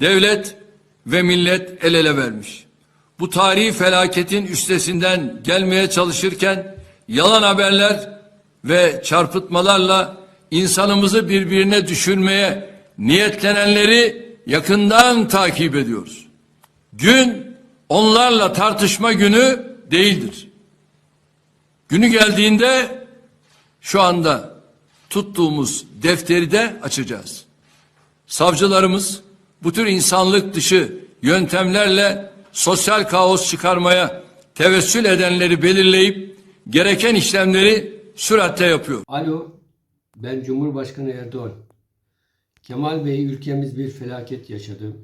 devlet ve millet el ele vermiş. Bu tarihi felaketin üstesinden gelmeye çalışırken yalan haberler ve çarpıtmalarla insanımızı birbirine düşürmeye niyetlenenleri yakından takip ediyoruz. Gün onlarla tartışma günü değildir. Günü geldiğinde şu anda tuttuğumuz defteri de açacağız. Savcılarımız bu tür insanlık dışı yöntemlerle sosyal kaos çıkarmaya tevessül edenleri belirleyip gereken işlemleri süratle yapıyor. Alo, ben Cumhurbaşkanı Erdoğan. Kemal Bey ülkemiz bir felaket yaşadı.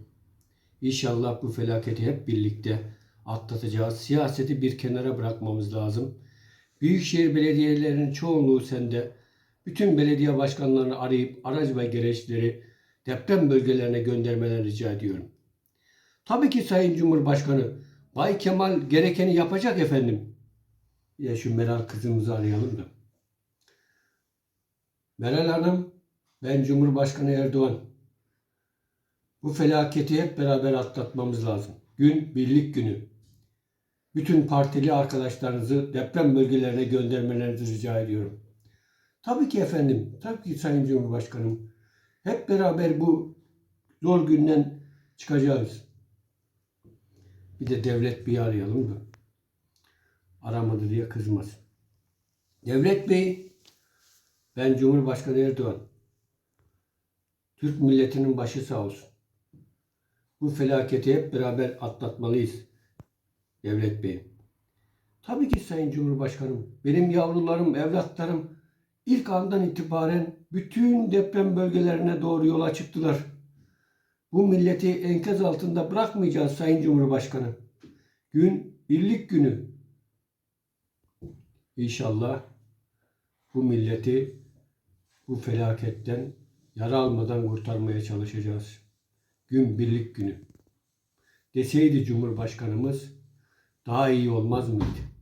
İnşallah bu felaketi hep birlikte atlatacağız. Siyaseti bir kenara bırakmamız lazım. Büyükşehir belediyelerinin çoğunluğu sende. Bütün belediye başkanlarını arayıp araç ve gereçleri deprem bölgelerine göndermelerini rica ediyorum. Tabii ki Sayın Cumhurbaşkanı Bay Kemal gerekeni yapacak efendim. Ya şu Meral kızımızı arayalım da. Meral Hanım, ben Cumhurbaşkanı Erdoğan. Bu felaketi hep beraber atlatmamız lazım. Gün birlik günü. Bütün partili arkadaşlarınızı deprem bölgelerine göndermelerinizi rica ediyorum. Tabii ki efendim, tabii ki Sayın Cumhurbaşkanım. Hep beraber bu zor günden çıkacağız. Bir de devlet bir arayalım da. Aramadı diye kızmasın. Devlet Bey, ben Cumhurbaşkanı Erdoğan. Türk milletinin başı sağ olsun. Bu felaketi hep beraber atlatmalıyız. Devlet Bey. Tabii ki Sayın Cumhurbaşkanım. Benim yavrularım, evlatlarım ilk andan itibaren bütün deprem bölgelerine doğru yola çıktılar. Bu milleti enkaz altında bırakmayacağız Sayın Cumhurbaşkanı. Gün birlik günü. İnşallah bu milleti bu felaketten yara almadan kurtarmaya çalışacağız. Gün birlik günü. Deseydi Cumhurbaşkanımız daha iyi olmaz mıydı?